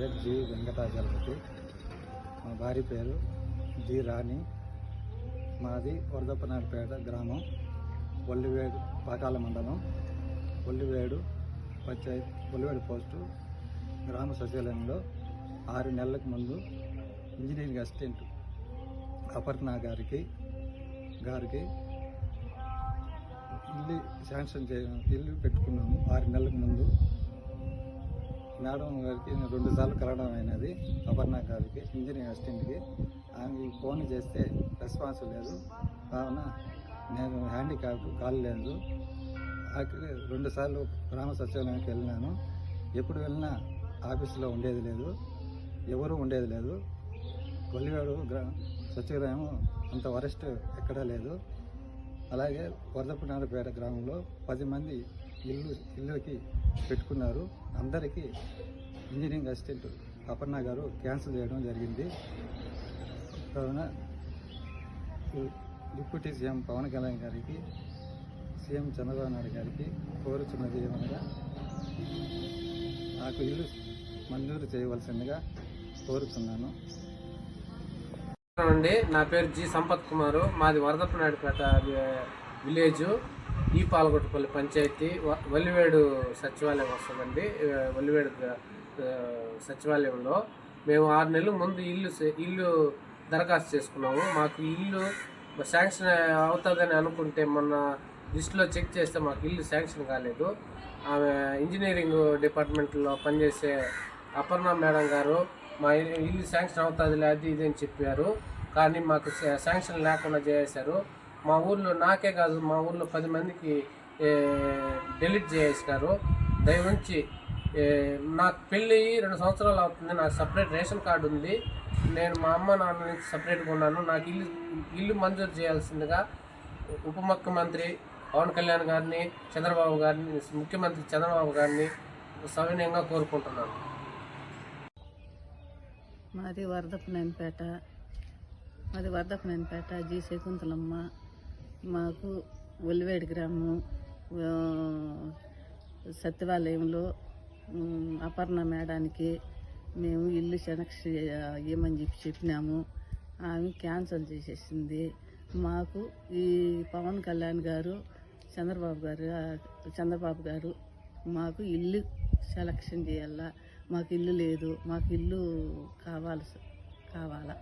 పేరు జి వెంకటాచలపతి మా భార్య పేరు జి రాణి. మాది వరదప్పనాయుడుపేట గ్రామం ఒల్లివేడు పాకాల మండలం ఒల్లివేడు పంచాయత్ ఒల్లివేడు పోస్టు గ్రామ సచివాలయంలో ఆరు నెలలకు ముందు ఇంజనీరింగ్ అసిస్టెంట్ అపర్ణ గారికి గారికి ఇల్లు శాంక్షన్ చే ఇల్లు పెట్టుకున్నాము. ఆరు నెలలకు ముందు మేడం గారికి రెండు సార్లు కలవడం అయినది అపర్ణ గారికి ఇంజనీరింగ్ అసిస్టెంట్కి. ఆమె ఫోన్ చేస్తే రెస్పాన్స్ లేదు. కావున నేను హ్యాండిక్యాప్ కాల్ లేదు. రెండు సార్లు గ్రామ సచివాలయానికి వెళ్ళినాను. ఎప్పుడు వెళ్ళినా ఆఫీసులో ఉండేది లేదు. ఎవరు ఉండేది లేదు. కొల్లివాడు గ్రా సచివాలయం అంత వరెస్ట్ ఎక్కడా లేదు. అలాగే వరదపునారపేట గ్రామంలో పది మంది ఇల్లు ఇల్లుకి పెట్టుకున్నారు. అందరికీ ఇంజనీరింగ్ అసిస్టెంట్ అపర్ణ గారు క్యాన్సిల్ చేయడం జరిగింది. కావున డిప్యూటీ సీఎం పవన్ కళ్యాణ్ గారికి సీఎం చంద్రబాబు నాయుడు గారికి కోరుచున్నది ఏమనగా నాకు ఇల్లు మంజూరు చేయవలసిందిగా కోరుతున్నాను. అండి. నా పేరు జి సంపత్ కుమారు. మాది వరదప్పనాయుడుపేట విలేజ్. ఈ పాలగొట్టపల్లి పంచాయతీ వల్లివేడు సచివాలయం వస్తుందండి. వల్లివేడు సచివాలయంలో మేము ఆరు నెలల ముందు ఇల్లు ఇల్లు దరఖాస్తు చేసుకున్నాము. మాకు ఇల్లు శాంక్షన్ అవుతుందని అనుకుంటే మొన్న లిస్టులో చెక్ చేస్తే మాకు ఇల్లు శాంక్షన్ కాలేదు. ఆమె ఇంజనీరింగ్ డిపార్ట్మెంట్లో పనిచేసే అపర్ణ మేడం గారు మా ఇల్లు ఇల్లు శాంక్షన్ అవుతుంది అది ఇది అని చెప్పారు. కానీ మాకు శాంక్షన్ లేకుండా చేశారు మా ఊర్లో నాకే కాదు మా ఊర్లో పది మందికి డిలీట్ చేసినారు దయవుంచి నాకు పెళ్ళి రెండు సంవత్సరాలు అవుతుంది నాకు సపరేట్ రేషన్ కార్డు ఉంది. నేను మా అమ్మ నాన్న నుంచి సపరేట్గా ఉన్నాను. నాకు ఇల్లు ఇల్లు మంజూరు చేయాల్సిందిగా ఉప ముఖ్యమంత్రి పవన్ కళ్యాణ్ గారిని చంద్రబాబు గారిని ముఖ్యమంత్రి చంద్రబాబు గారిని సవినయంగా కోరుకుంటున్నాను. మాది వరదపనేనిపేట. మాది వరదపనేనిపేట జి శకుంతలమ్మ. మాకు ఒలివేడి గ్రామం సత్యవాలయంలో అపర్ణ మేడానికి మేము ఇల్లు సెనక్ష ఇవ్వమని చెప్పి చెప్పినాము. ఆమె క్యాన్సల్ చేసేసింది. మాకు ఈ పవన్ కళ్యాణ్ గారు చంద్రబాబు గారు చంద్రబాబు గారు మాకు ఇల్లు సెలక్షన్ చేయాలా? మాకు ఇల్లు లేదు. మాకు ఇల్లు కావాలి కావాలా?